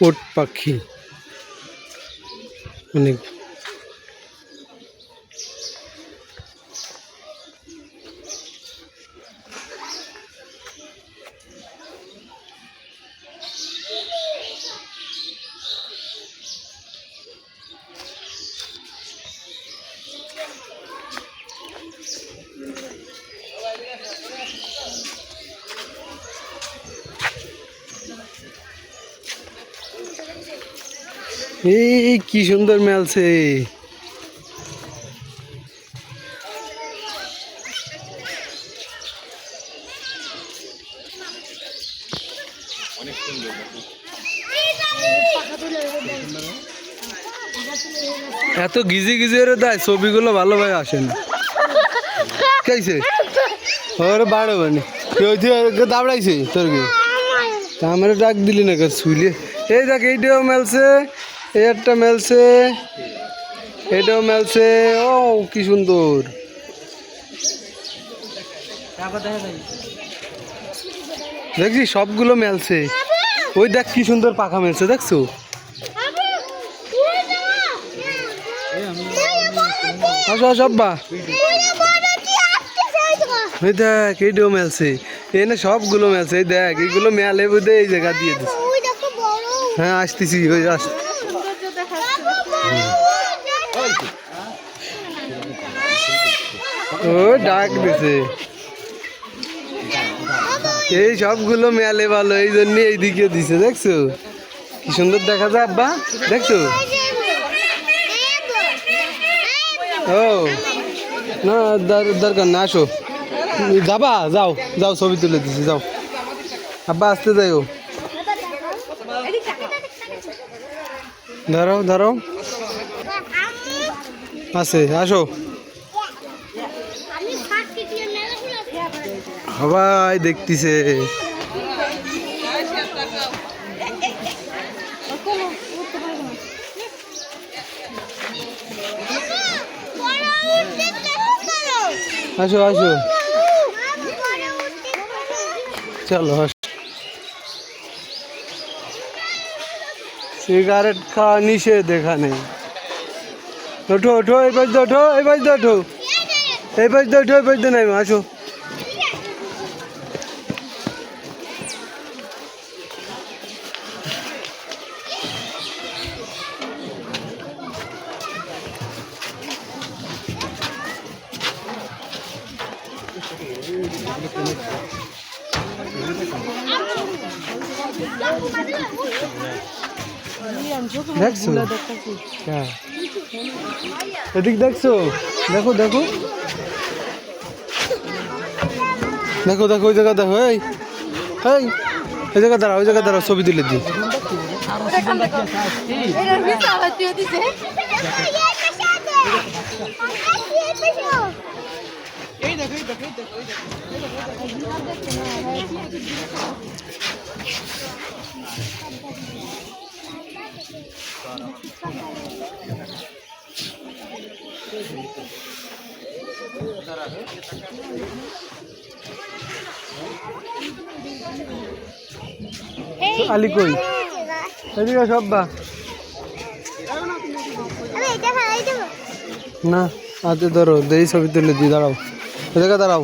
ওট পাখি অনেক এই কি সুন্দর মেলছে এত গিজি গিজি ওরে দেয় ছবিগুলো ভালোভাবে আসে না। কেছে ওরে বাড়ো দিয়ে দাবড়াইছে তোর কি আমার ডাক দিলি না শুইলে এই দেখ, এইটাও মেলছে। একটা মেলছে। এটাও মেলছে। ও, কি সুন্দর। দেখছি সবগুলো মেলছে। ওই দেখ কি সুন্দর পাখা মেলছে, দেখছ? এই দেখ, এইটাও মেলছে। এনে সবগুলো মেলছে, এই দেখ, এইগুলো মেলে বুঝে এই জায়গা দিয়ে দিচ্ছে হ্যাঁ আসতেছি, ওই আস ও, ডাক দিছে। এই সবগুলো মেলে ভালো, এই জন্য এইদিকে দিছে, দেখছ? কি সুন্দর দেখা যায়, আব্বা, দেখছ? ও, না, দর- দরকার না, আসো। যাবা, যাও যাও, ছবি তুলে দিছি, যাও। আব্বা, আসতে যাইও। ধরো ধরো। আছে আসো। সবাই দেখতেছে। আসো আসো। চলো সিগারেট খাওয়া নিষেধ এখানে। ওঠো ওঠো এই পাশ ওঠো এই পাশ ওঠো এই পাশ ওঠো এই পাশ নাই আসো দেখছ? হ্যাঁ। এদিক দেখছ? দেখো দেখো। দেখো দেখো, ওই জায়গা দেখো, এই। এই ওই জায়গা দাঁড়া ওই জায়গা দাঁড়া ছবি তুলে দিই। আলি কই? এদিকে সব বা না হাতে ধরো দেই ছবি তুলে দিই দাঁড়াও। ওই দাঁড়াও।